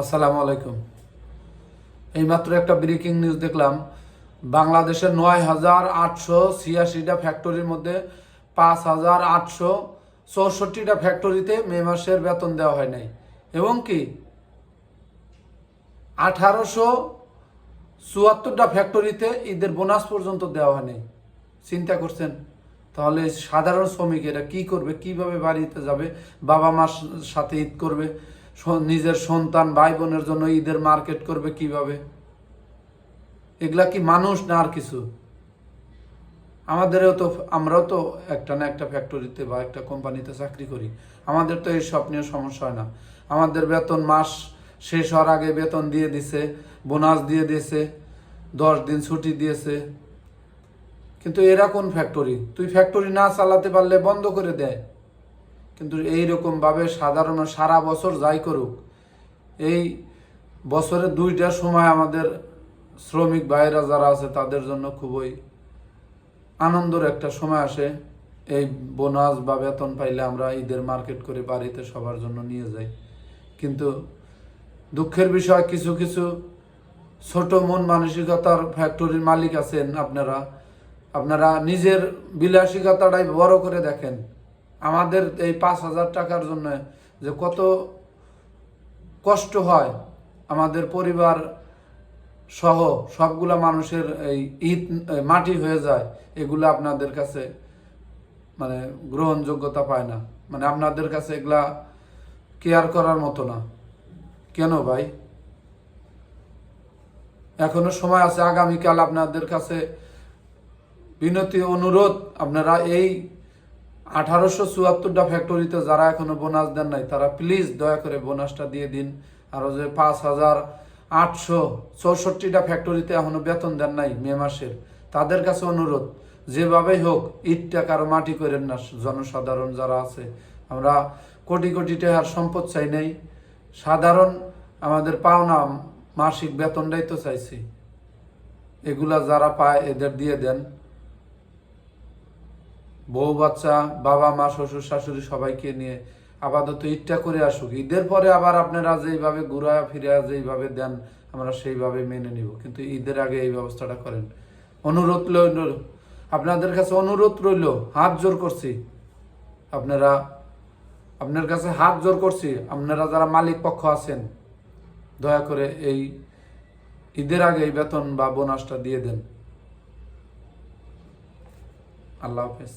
আসসালামু আলাইকুম। এইমাত্র একটা ব্রেকিং নিউজ দেখলাম। বাংলাদেশের নয় হাজার আটশো ছিয়াশিটা ফ্যাক্টরির মধ্যে পাঁচ হাজার আটশো চৌষট্টিটা ফ্যাক্টরিতে মে মাসের বেতন দেওয়া হয় নাই। এবং কি? আঠারোশো চুয়াত্তরটা ফ্যাক্টরিতে ঈদের বোনাস পর্যন্ত দেওয়া হয় নাই। চিন্তা করছেন, তাহলে সাধারণ শ্রমিক এরা কি করবে? কীভাবে বাড়িতে যাবে? বাবা মার সাথে ঈদ করবে? নিজের সন্তান ভাই বোনের জন্য ঈদের মার্কেট করবে কীভাবে? এগুলা কি মানুষ না আর কিছু? আমাদেরও তো, আমরাও তো একটা না একটা ফ্যাক্টরিতে বা একটা কোম্পানিতে চাকরি করি। আমাদের তো এই সব নিয়ে সমস্যা হয় না। আমাদের বেতন মাস শেষ হওয়ার আগে বেতন দিয়ে দিছে বোনাস দিয়ে দিয়েছে দশ দিন ছুটি দিয়েছে। কিন্তু এরা কোন ফ্যাক্টরি তুই ফ্যাক্টরি না চালাতে পারলে বন্ধ করে দেয় কিন্তু এইরকম ভাবে সাধারণ সারা বছর যাই করুক, এই বছরের দুইটা সময় আমাদের শ্রমিক ভাইরা যারা আছে তাদের জন্য খুবই আনন্দের একটা সময় আসে। এই বোনাস বা বেতন পাইলে আমরা ঈদের মার্কেট করে বাড়িতে সবার জন্য নিয়ে যাই। কিন্তু দুঃখের বিষয়, কিছু কিছু ছোট মন মানসিকতার ফ্যাক্টরির মালিক আছেন আপনারা। আপনারা নিজের বিলাসিকতাটাই বড় করে দেখেন। আমাদের এই পাঁচ হাজার টাকার জন্য যে কত কষ্ট হয় আমাদের পরিবার সহ সবগুলা মানুষের এই ঈদ মাটি হয়ে যায়, এগুলো আপনাদের কাছে মানে গ্রহণযোগ্যতা পায় না। মানে আপনাদের কাছে এগুলা কেয়ার করার মতো না। কেন ভাই? এখনও সময় আছে, আগামীকাল আপনাদের কাছে বিনতি, অনুরোধ, আপনারা এই আঠারোশো চুয়াত্তরটা ফ্যাক্টরিতে যারা এখনও বোনাস দেন নাই, তারা প্লিজ দয়া করে বোনাসটা দিয়ে দিন। আর যে পাঁচ হাজার আটশো চৌষট্টিটা ফ্যাক্টরিতে এখনও বেতন দেন নাই মে মাসের। তাদের কাছে অনুরোধ, যেভাবেই হোক, ইটটা কারও মাটি করেন না, জনসাধারণ যারা আছে। আমরা কোটি কোটি টাকার সম্পদ চাই নাই। সাধারণ আমাদের পাওনা মাসিক বেতনটাই তো চাইছি। এগুলা যারা পায়, এদের দিয়ে দেন। বউ, বাচ্চা, বাবা, মা, শ্বশুর, শাশুড়ি সবাইকে নিয়ে আপাতত ঈদটা করে আসুক। ঈদের পরে আবার আপনারা যেইভাবে ঘুরা ফিরে যেইভাবে দেন, আমরা সেইভাবে মেনে নিব। কিন্তু ঈদের আগে এই ব্যবস্থাটা করেন। অনুরোধ রইল আপনাদের কাছে অনুরোধ রইল, হাত জোর করছি। আপনারা, আপনার কাছে হাত জোর করছি। আপনারা যারা মালিক পক্ষ আছেন, দয়া করে এই ঈদের আগে এই বেতন বা বোনাসটা দিয়ে দেন। আল্লাহ হাফেজ।